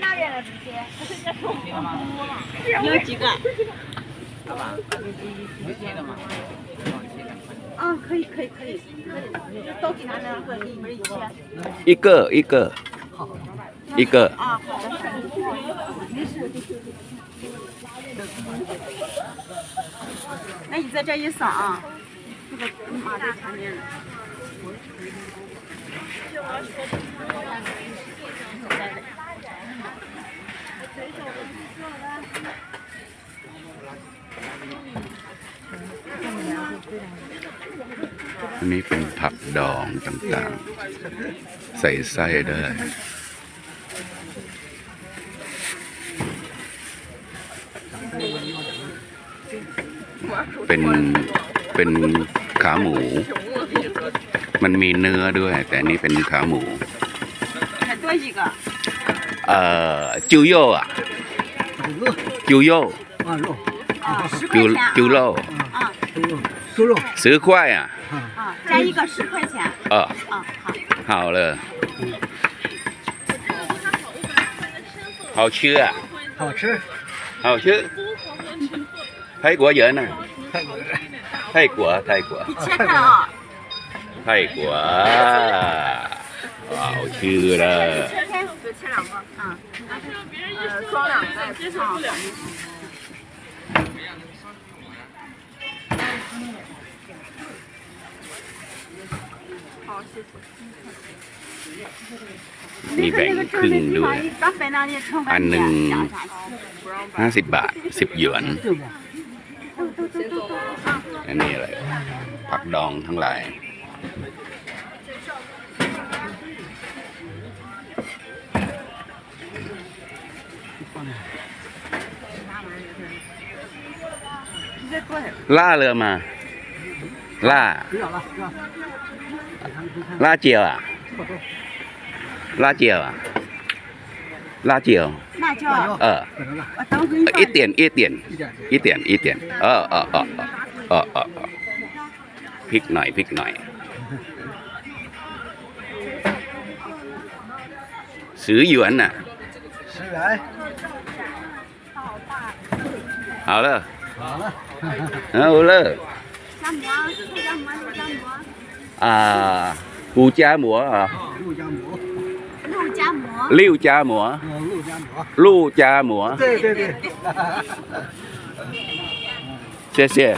那边了，直接。有几个？嗯，可以可以可以，都给他两个，一人一千。一个一个一个啊，好的。那你在这一扫啊，这个码在前面。 อันนี้เป็นผักดองต่างๆ ใส่ไส้ได้เป็นเป็นขาหมู มันมีเนื้อด้วย แต่อันนี้เป็นขาหมู 还多几个。 เอ่อจิวโยอ่ะจิวโย 啊肉啊，十 จิว 块钱啊。 จิวโล 啊猪肉猪肉 ซื้อควายอ่ะ 啊，加一个十块钱。 เออ 啊，好。 เอาเลย好吃啊好吃，好吃泰国人啊泰国人泰国泰国你切开啊。 泰国好吃了切开，就切两个。啊。呃，装两个。接受不了。好，谢谢。 มีแบ่งครึ่งด้วย อันหนึ่ง ห้าสิบบาทสิบหยวน 对不？ อันนี้อะไร ผักดองทั้งหลาย ล่าเรือมา ล่า 不要了，不要。 ล่าเจียวอ่ะ ล่าเจียวอ่ะ ล่าเจียว 辣椒， เออ 可能了，我等会儿 อีเตียนอีเตียน 一点点。 อีเตียนอีเตียนเออเออเออเออเออเออพริกหน่อยพริกหน่อย ซื้อหยวนน่ะ 十元。 เอาเลย 好了。 เอาเลยอ่ากูจ้าหมัวอะลู่จ้าหมัวลู่จ้าหมัวเจ๊เจ๊